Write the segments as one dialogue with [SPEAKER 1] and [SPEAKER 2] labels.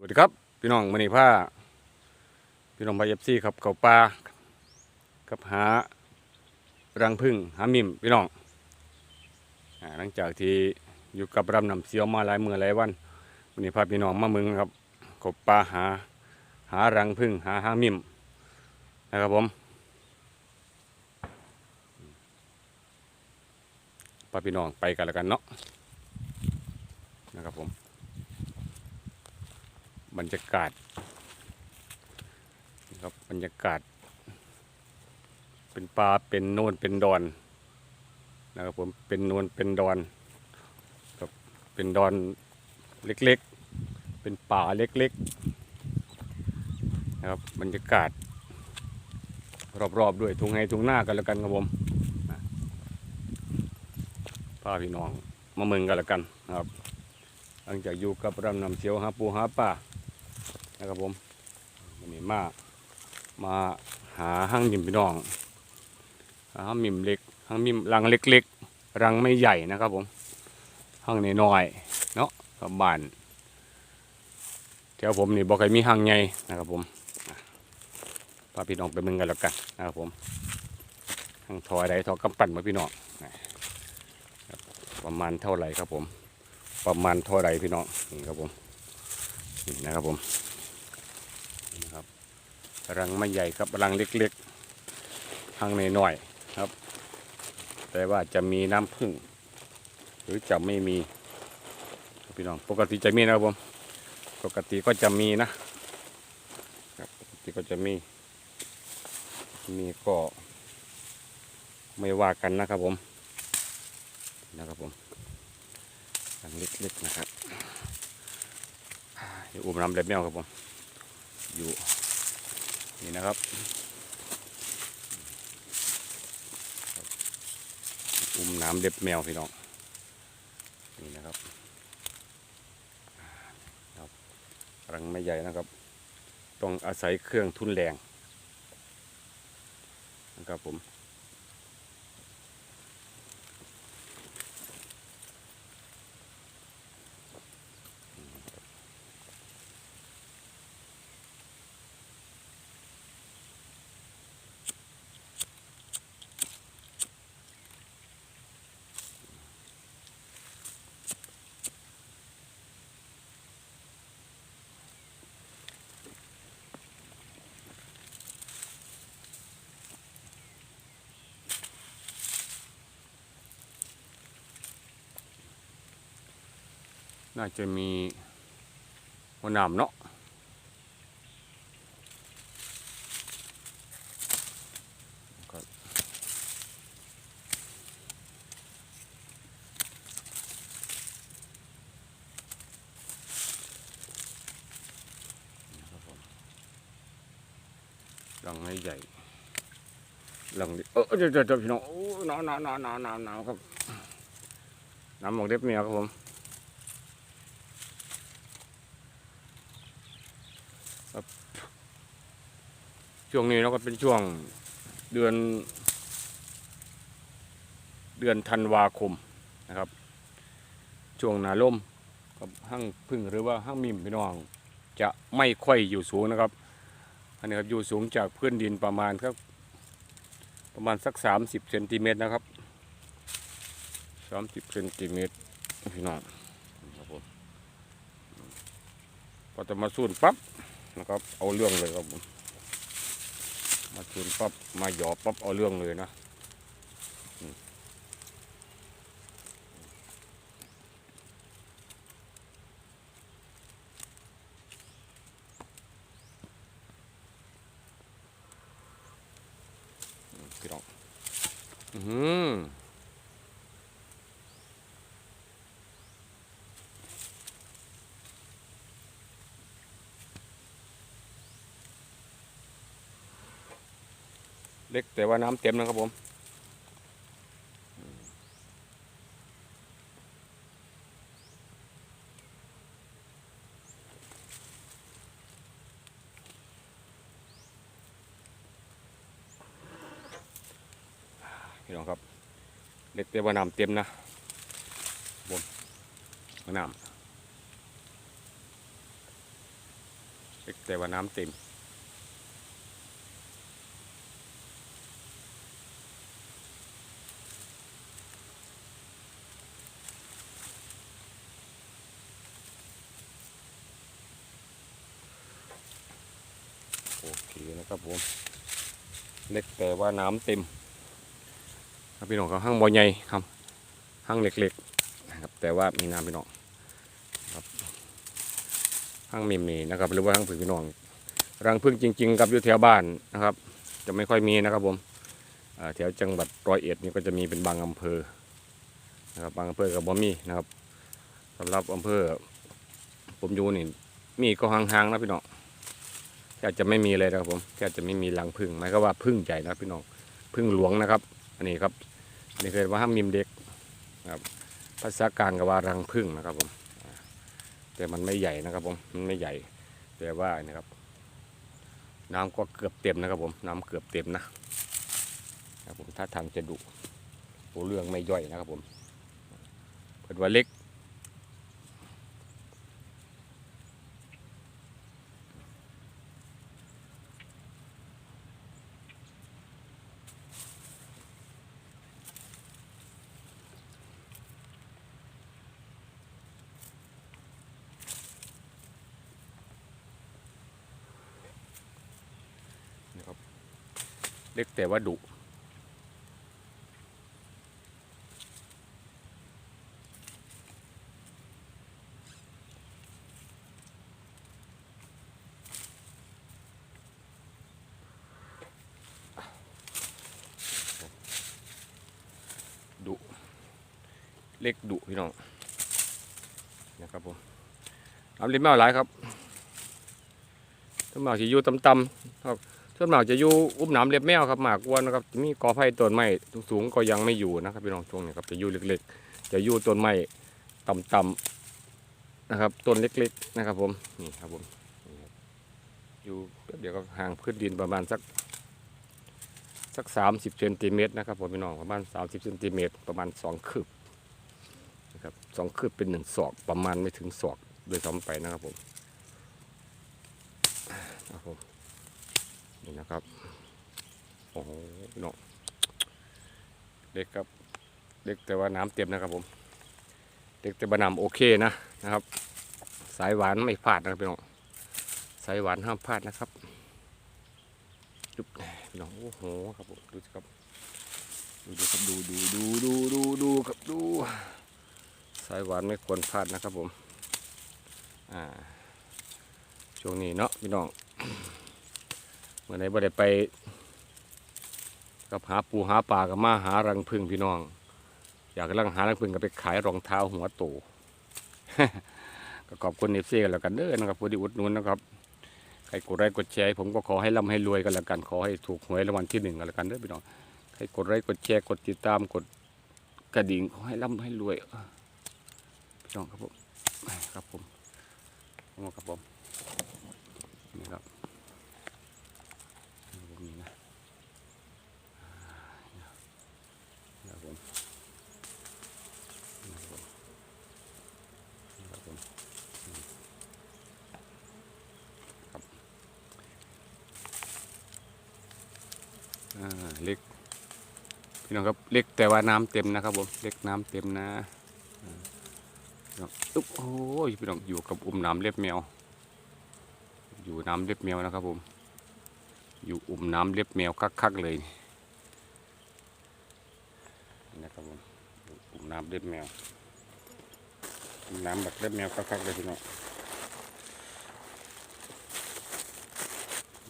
[SPEAKER 1] สวัสดีครับ พี่น้องมันนี่ผ้าพี่น้องพายเอฟซีครับเขาปลากับหารังพึ่งหามิมพี่น้องหลังจากที่อยู่กับรำนำเสียวมาหลายมือหลายวันมันนี่พาพี่น้องมาเมืองครับเขาปลาหาหารังพึ่งหาหามิมนะครับผมพาพี่น้องไปกันแล้วกันเนาะนะครับผม บรรยากาศนะครับบรรยากาศ เป็นป่าเป็นโนนเป็นดอนนะครับผมเป็นโนนเป็นดอนครับเป็นดอนเล็กๆ เป็นป่าเล็กๆนะครับบรรยากาศ รอบๆด้วยทุ่งไห้ทุ่งหน้ากันแล้วกันครับผมพาพี่น้องมาเมืองกันแล้วกันครับหลังจากอยู่กับรำนำเชียวหาปูหาป่า นะครับผมวันนี้มามาหาห้างมิมพี่น้องห้างมิมเล็กห้างมิมรังเล็กๆ รังไม่ใหญ่นะครับผมห้างน้อยๆเนาะกับบ้านแถวผมนี่บอกใครมีห้างใหญ่นะครับผมพาพี่น้องไปเมืองกันแล้วกันนะครับผมห้างทอยใดทอกำปั้นมาพี่น้องประมาณเท่าไหร่ครับผม ประมาณเท่าไหร่พี่น้องนี่ครับผมนี่นะครับผม รังไม่ใหญ่ครับรังเล็กๆทางน้อยๆครับ แต่ว่าจะมีน้ำผึ้งหรือจะไม่มีพี่น้องปกติจะมีนะครับผมปกติก็จะมีนะครับปกติก็จะมี มีก็ไม่ว่ากันนะครับผมนะครับผมรังเล็กๆนะครับอยู่อุ้มน้ำเล็บแมวครับผมอยู่ นี่นะครับ อุ้มน้ำเด็บแมวพี่น้อง นี่นะครับครับรังไม่ใหญ่นะครับ ต้องอาศัยเครื่องทุนแรงนะครับผม น่าจะมีหัวหนามเนาะครังไม่ใหญ่รังเออเดี๋ยวเดี๋ยวพี่น้องโอ้หนาวหนาวหนาวหนาวหนาวครับน้ำหมอกเด็บเมียครับผม ช่วงนี้เราก็เป็นช่วงเดือน เดือนธันวาคมนะครับ ช่วงหนาล่มกับห้างพึ่งหรือว่าห้างมิมพี่น้องจะไม่ค่อยอยู่สูงนะครับ อันนี้ครับอยู่สูงจากพื้นดินประมาณครับประมาณสักสามสิบเซนติเมตรนะครับสามสิบเซนติเมตรพี่น้องครับผมพอจะมาสูนปั๊บนะครับเอาเรื่องเลยครับผม มาชนปั๊บมาหยอปั๊บเอาเรื่องเลยนะอืมอืมพี่น้องอืม เล็กแต่ว่าน้ำเต็มนะครับผมพี่น้องครับเล็กแต่ว่าน้ำเต็มนะบนน้ำเล็กแต่ว่าน้ำเต็ม โอเคนะครับผม เล็กแต่ว่าน้ำเต็มครับพี่น้องครับห้างบ่อใหญ่ครับห้างเล็กๆนะครับแต่ว่ามีน้ำพี่น้องครับห้างมีมีนะครับหรือว่าห้างผึ่งพี่น้องรังพึ่งจริง ๆ กับอยู่แถวบ้านนะครับ จะไม่ค่อยมีนะครับผมแถวจังหวัดร้อยเอ็ดนี่ก็จะมีเป็นบางอำเภอนะครับบางอำเภอกับบ่มีนะครับสำหรับอำเภอผมอยู่นี่มีก็ห่างๆนะพี่น้อง แทบจะไม่มีเลยนะครับผมแทบจะไม่มีรังผึ้งหมายก็ว่าผึ้งใหญ่นะพี่น้องผึ้งหลวงนะครับ อันนี้ครับอันนี้เคยว่าห้ามมิมเด็กนะครับภาษากลางก็ว่ารังผึ้งนะครับผมแต่มันไม่ใหญ่นะครับผมมันไม่ใหญ่แต่ว่านะครับ น้ำก็เกือบเต็มนะครับผมน้ำเกือบเต็มนะครับผมถ้าทางจะดุโอเรื่องไม่ย่อยนะครับผมเปิดว่าเล็ก นะครับ เล็กแต่ว่าดุดุเล็กดุพี่น้องนะครับผมน้ำลิ้นแมวหลายครับต้นหมากจะอยู่ต่ำๆครับ ส่วนมากจะอยู่อุ้มหน้ำเล็บแมวครับหมากกวนะครับมีกอไผ่ต้นไม้สูงๆก็ยังไม่อยู่นะครับพี่น้องช่วงนี้ครับจะอยู่เล็กๆ จะอยู่ต้นไม้ต่ำๆนะครับต้นเล็กๆนะครับ ผมนี่ครับผมอยู่เดี๋ยวก็ห่างพื้นดินประมาณสักสักสามสิบเซนติเมตรนะครับผมพี่น้องประมาณสามสิบเซนติเมตรประมาณสองคืบนะครับสองคืบเป็นหนึ่งศอกประมาณไม่ถึงศอกโดยซ้ำไปนะครับผมครับผม นี่นะครับ โอ้โหพี่น้องเด็กครับ เด็กแต่ว่าน้ำเต็มนะครับผม เด็กแต่ว่าน้ำโอเคนะนะครับ สายหวานไม่พลาดนะพี่น้อง สายหวานห้ามพลาดนะครับจุ๊บพี่น้องโอ้โหครับผมดูสิครับ ดูดูครับดูดูดูดูดูดูครับดู สายหวานไม่ควรพลาดนะครับผม อ่าช่วงนี้เนาะพี่น้อง มื่อไหร่บ่ได้ไป กับหาปูหาปลากับมาหารังพึ่งพี่น้อง อยากกำลังหารังพึ่งก็ไปขายรองเท้าหัวโตก็ขอบคุณเอฟซีกันแล้วกันเด้อนะครับผู้ที่อุดหนุนนะครับใครกดไลค์กดแชร์ผมก็ขอให้ร่ำให้รวยกันแล้วกันขอให้ถูกหวยรางวัลที่หนึ่งกันแล้วกันเด้อพี่น้องใครกดไลค์กดแชร์กดติดตามกดกระดิ่งขอให้ร่ำให้รวยพี่น้องครับผมครับผมครับผมนี่ครับ ผมนี่นะครับผมนะครับผมครับอ่า เล็กพี่น้องครับเล็กแต่ว่าน้ำเต็มนะครับผมเล็กน้ำเต็มนะอุ๊บโอ้ยพี่น้องอยู่กับอุ้มน้ำเล็บแมว อยู่น้ำเล็บแมวนะครับผม อยู่อุ่มน้ำเล็บแมวคักๆเลยนี่นะครับผมอุ่มน้ำเล็บแมว น้ำแบบเล็บแมวคักๆเลยพี่น้อง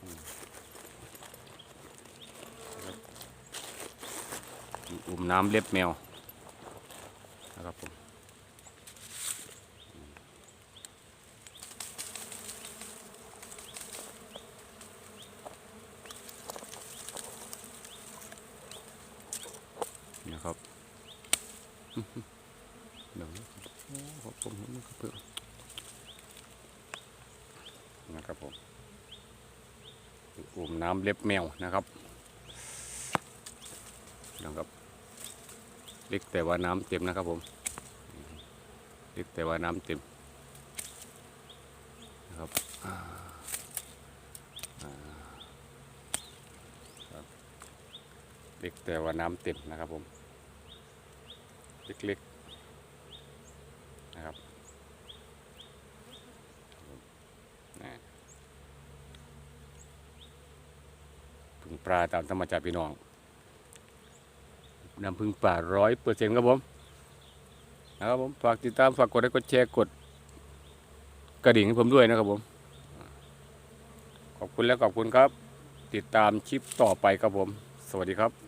[SPEAKER 1] อืมครับ ตุ่มน้ำเล็บแมวนะครับผมนะครับเดี๋ยวโอ้ขอบผมมันก็เพิ่มนะครับผมอุ่มน้ำเล็บแมวนะครับนะครับ ล็กแต่ว่าน้ำเต็มนะครับผมเล็กแต่ว่าน้ำเต็มนะครับเล็กแต่ว่าน้ำเต็มนะครับผมเล็กๆนะครับปลาตามธรรมชาติพี่น้อง น้ำพึ่งป่าร้อยเปอร์เซ็นต์ครับผมนะครับผมฝากติดตามฝากกดไลค์กดแชร์กด กระดิ่งให้ผมด้วยนะครับผม ขอบคุณและขอบคุณครับ ติดตามคลิปต่อไปครับผม สวัสดีครับ